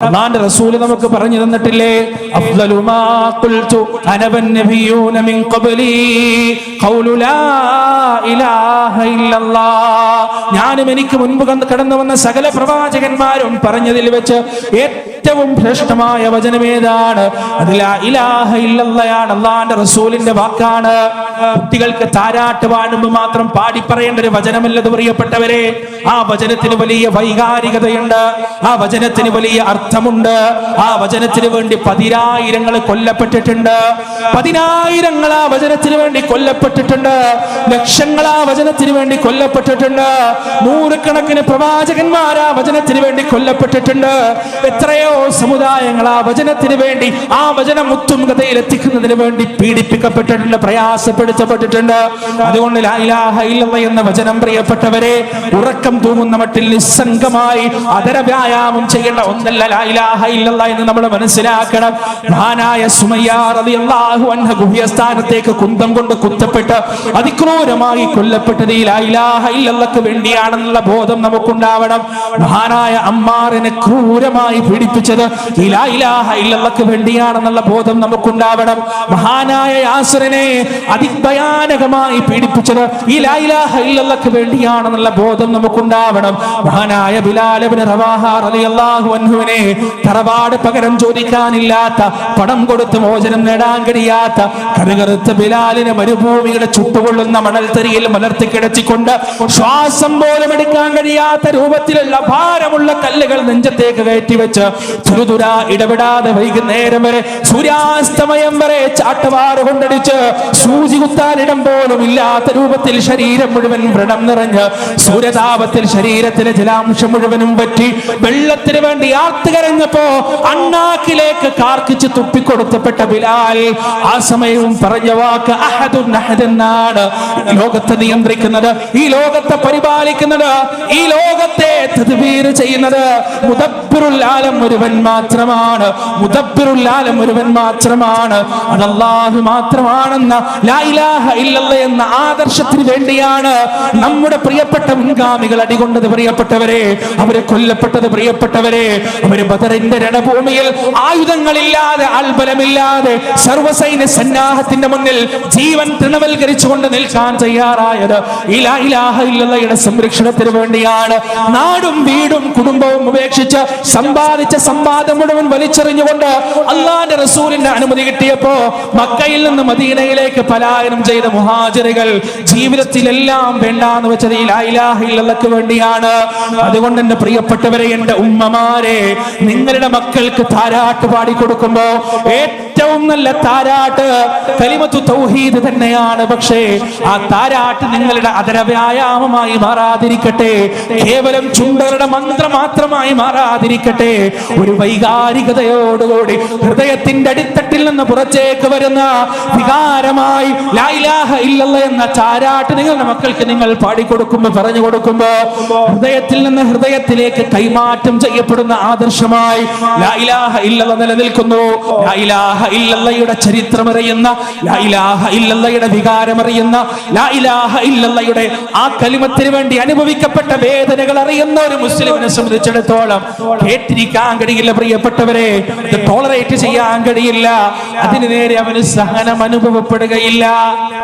അള്ളാന്റെ റസൂൽ നമുക്ക് പറഞ്ഞു തന്നിട്ടില്ലേ? ഞാനും എനിക്ക് മുൻപ് കടന്നു വന്ന സകല പ്രവാചകന്മാരും പറഞ്ഞതിൽ വെച്ച് ഏറ്റവും ശ്രേഷ്ഠമായ വചനം ഏതാണ്? ഇലാഹ അള്ളാന്റെ റസൂലിന്റെ വാക്കാണ്. കുട്ടികൾക്ക് താരാട്ട് പാടുമ്പോൾ മാത്രം പാടിപ്പറയേണ്ട ഒരു വചനമല്ലത് പ്രിയപ്പെട്ടവരെ. ആ വചനത്തിന് വലിയ വൈകാരികതയുണ്ട്. ആ വചനത്തിന് വലിയ അർത്ഥമുണ്ട്. ആ വചനത്തിന് വേണ്ടി പതിനായിരങ്ങൾ കൊല്ലപ്പെട്ടിട്ടുണ്ട്. പതിനായിരങ്ങൾ ആ വചനത്തിന് വേണ്ടി കൊല്ലപ്പെട്ടിട്ടുണ്ട്. ലക്ഷങ്ങൾ ആ വചനത്തിന് വേണ്ടി കൊല്ലപ്പെട്ടിട്ടുണ്ട്. നൂറുകണക്കിന് പ്രവാചകന്മാർ ആ വചനത്തിന് വേണ്ടി കൊല്ലപ്പെട്ടിട്ടുണ്ട്. എത്രയോ സമുദായങ്ങൾ ആ വചനത്തിന് വേണ്ടി ആ വചനം മുത്തുംഗതയിൽ എത്തിക്കുന്നതിന് വേണ്ടി പീഡിപ്പിക്കപ്പെട്ടിട്ടുണ്ട് പ്രയാസപ്പെടുത്തപ്പെട്ടിട്ടുണ്ട്. അതുകൊണ്ട് എന്ന വചനം പ്രിയപ്പെട്ടവരെ ഉറക്കം തൂങ്ങുന്ന മട്ടിൽ നിസ്സംഗമായി അതര വ്യായാമം ചെയ്യേണ്ട ഒന്നല്ല ലായിലാഹ ഇല്ലല്ല എന്ന് നമ്മൾ മനസ്സിലാക്കണം. മഹാനായ സുമയ്യ അന്ന ഗുഹ്യസ്ഥാനത്തേക്ക് കുന്തം കൊണ്ട് കുത്തപ്പെട്ട് അതിക്രൂരമായി കൊല്ലപ്പെട്ടത് ഈ ലായിലാഹ ഇല്ലല്ലക്ക് വേണ്ടിയാണെന്നുള്ള ബോധം നമുക്കുണ്ടാവണം. മഹാനായ അമ്മാറിനെ ക്രൂരമായി പീഡിപ്പിച്ചത് ഇലാഹ ഇല്ലല്ലാഹ്ക്ക് വേണ്ടിയാണെന്നുള്ള ബോധം നമുക്കുണ്ടാവണം. മഹാനായ യാസിറിനെ അതിഭയാനകമായി പീഡിപ്പിച്ചത് ഈ വേണ്ടിയാണെന്നുള്ള ബോധം നമുക്കുണ്ടാവണം. മഹാനായ റളിയല്ലാഹു അൻഹുവിനെ തറവാട് പകരം ചോദിക്കാനില്ലാത്ത പണം കൊടുത്ത് മോചനം നേടാൻ കഴിയാത്ത കരുകറുത്ത ബിലാലിനെ മരുഭൂമിയുടെ ചുട്ടുകൊള്ളുന്ന മണൽത്തരിയിൽ മലർത്തി കിടച്ചിക്കൊണ്ട് ശ്വാസം പോലും എടുക്കാൻ കഴിയാത്ത രൂപത്തിലുള്ള ഭാരമുള്ള കല്ലുകൾ നെഞ്ചത്തേക്ക് കയറ്റിവെച്ച് തുരുതുര ഇടപെടാതെ വൈകുന്നേരം വരെ സൂര്യാസ്തമയം വരെ ചാട്ടവാറ് കൊണ്ടടിച്ച് സൂചി കുത്താനിടം പോലും ഇല്ലാത്ത രൂപത്തിൽ ശരീരം മുഴുവൻ വ്രണം നിറഞ്ഞ് സൂര്യതാപത്തിൽ ശരീരത്തിലെ ജലാംശം മുഴുവനും പറ്റി വെള്ളത്തിന് വേണ്ടി ആർത്തുകരഞ്ഞപ്പോ അണ്ണാക്കിലേക്ക് കാർക്കിച്ച് തുപ്പിക്കൊടുത്തപ്പെട്ട ബിലാൽ ആ സമയവും പറഞ്ഞ വാക്ക് അഹദുൻ അഹദ് എന്നാണ് ലോകത്തെ നിയന്ത്രിക്കുന്നത് ഈ ലോകത്തെ പരിപാലിക്കുന്നത് ഈ ലോകത്തെ ചെയ്യുന്നത് മുദബ്ബിറുൽ ആലം ഒരുവൻ മാത്രമാണ്. ഒരുവൻ മാത്രമാണ്. അത് മാത്രമാണെന്ന എന്ന ആദർശത്തിന് വേണ്ടിയാണ് നമ്മുടെ പ്രിയപ്പെട്ട മുൻഗാമികൾ അടികൊണ്ടത് പ്രിയപ്പെട്ടവരെ അവരെ കൊല്ലപ്പെട്ടത് പ്രിയപ്പെട്ടവരെ. അവർ ബദറിന്റെ രണഭൂമിയിൽ ആയുധങ്ങളില്ലാതെ ആൽബലമില്ലാതെ സർവസൈന്യ സന്നാഹത്തിന്റെ മുന്നിൽ ജീവൻ തൃണവൽക്കരിച്ചുകൊണ്ട് നിൽക്കാൻ തയ്യാറായത് ഇല്ലല്ലയുടെ സംരക്ഷണത്തിന് വേണ്ടിയാണ്. നാടും വീടും കുടുംബവും ഉപേക്ഷിച്ച് സമ്പാദിച്ച സമ്പാദം മുഴുവൻ വലിച്ചെറിഞ്ഞുകൊണ്ട് അള്ളാന്റെ റസൂലിന്റെ അനുമതി കിട്ടിയപ്പോ മക്കയിൽ നിന്ന് മദീനയിലേക്ക് പലായനം ചെയ്ത മുഹാജിറുകൾ ജീവിതത്തിലെല്ലാം വേണ്ടാന്ന് വെച്ചത് ഈ ലാ ഇലാഹ വേണ്ടിയാണ്. അതുകൊണ്ട് എന്റെ പ്രിയപ്പെട്ടവരെ എന്റെ ഉമ്മമാരെ നിങ്ങളുടെ മക്കൾക്ക് താരാട്ട് പാടിക്കൊടുക്കുമ്പോ ഏറ്റവും നല്ല താരാട്ട് കലിമത്തു തൗഹീദ് തന്നെയാണ്. പക്ഷേ ആ താരാട്ട് നിങ്ങളുടെ അതര വ്യായാമമായി മാറാതിരിക്കട്ടെ. കേവലം ചുണ്ടരുടെ മന്ത്രം മാത്രമായി മാറാതിരിക്കട്ടെ. ഒരു വൈകാരികതയോടുകൂടി ഹൃദയത്തിന്റെ അടിത്തട്ടിൽ നിന്ന് പുറത്തേക്ക് വരുന്ന വികാരമായി ലൈലാഹ ഇലാഹ ഇല്ലല്ലാഹ് എന്ന താരാട്ട് നിങ്ങളുടെ മക്കൾക്ക് നിങ്ങൾ പാടിക്കൊടുക്കുമ്പോൾ പറഞ്ഞു കൊടുക്കുമ്പോ ഹൃദയത്തിൽ നിന്ന് ഹൃദയത്തിലേക്ക് കൈമാറ്റം ചെയ്യപ്പെടുന്ന ആദർശമായി ലൈലാഹ ഇലാഹ ഇല്ലല്ലാഹ് നിലനിൽക്കുന്നു. ലൈലാഹ ഇല്ലല്ലയുടെ ചരിത്രമറിയുന്ന ഇല്ലല്ലയുടെ വികാരമറിയുന്ന ഇല്ലല്ലയുടെ ആ കലിമത്തിന് വേണ്ടി അനുഭവിക്കപ്പെട്ട വേദനകൾ അറിയുന്ന ഒരു മുസ്ലിമിനെ സംബന്ധിച്ചിടത്തോളം കേട്ടിരിക്കാൻ കഴിയില്ല പ്രിയപ്പെട്ടവരെ. ടോളറേറ്റ് ചെയ്യാൻ കഴിയില്ല അതിന് നേരെ അവന് സഹനം അനുഭവപ്പെടുകയില്ല.